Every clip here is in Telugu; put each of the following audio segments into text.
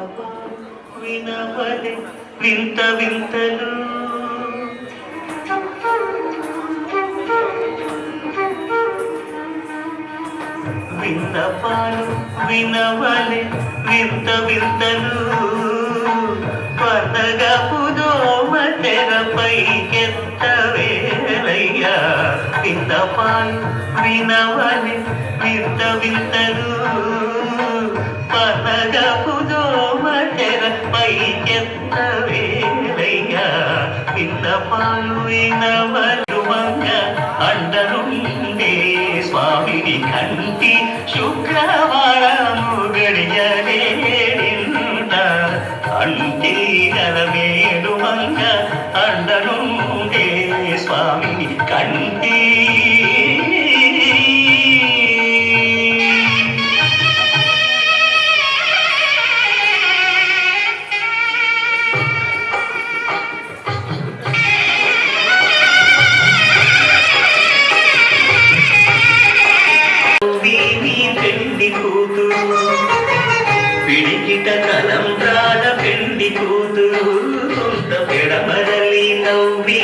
వినవలే వింత వింతలు. విన్నపాలు వినవలే వింత వింతలు. పండగపు దోమ తెరపై ఎంత వేలయ్యా. విన్నపాలు వినవలే వింత వింతలు. పండగపు పుదో విన్నపాలు వినవలు మంగ స్వామిని కంటి శుక్రవారము గడియలేడింట కంటి నలమేడు వంగ అండరుండే స్వామిని కంటి కలం ప్రాణ పిండి కూతురు కొంత పెడమరలి నవ్వి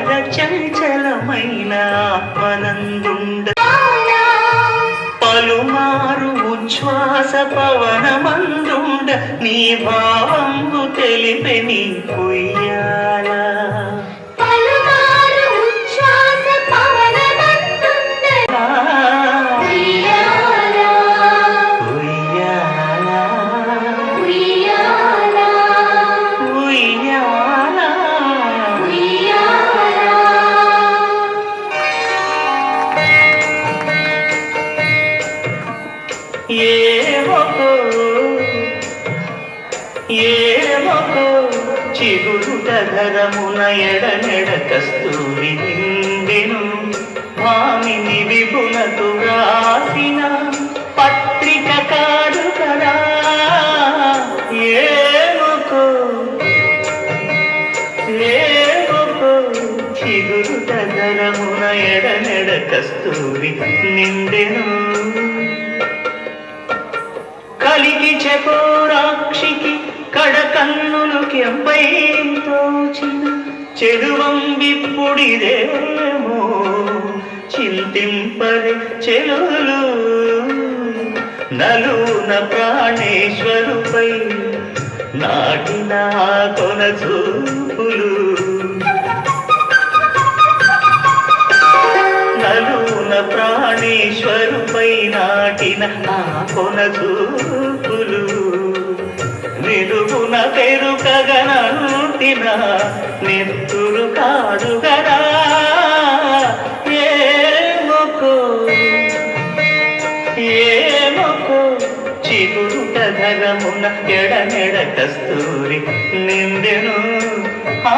అలర చంచలమైన ఆత్మనందుండ. పలుమారు ఉచ్ఛ్వాస పవనమందుండ. నీ భావంబు తెలిపెని నీ ఏమొకో చిగురుట ధరమున ఎడనెడ కస్తూరి నిండెను. భామిని విపులతు రాసిన పత్రిక కాదు. కదా ఏమొకో ఏమొకో చిగురుట ధరమున ఎడనెడ కస్తూరి నిండెను. కలిగి చకోరాక్షికి కడకన్నులు కెంపై చెడువంబిప్పుడిదేమో చింతింపరి చెలులు. నలున ప్రాణేశ్వరుపై నాటిన కొన చూపులు. నలున ప్రాణేశ్వరుపై నాటిన ఆ కొన చూపులు. పెరుకగనూటిన నెత్తులు కాడుగరా ఏమొకో ఏమొకో చిగురుట ధరమున ఎడమెడ కస్తూరి నిందెను. ఆ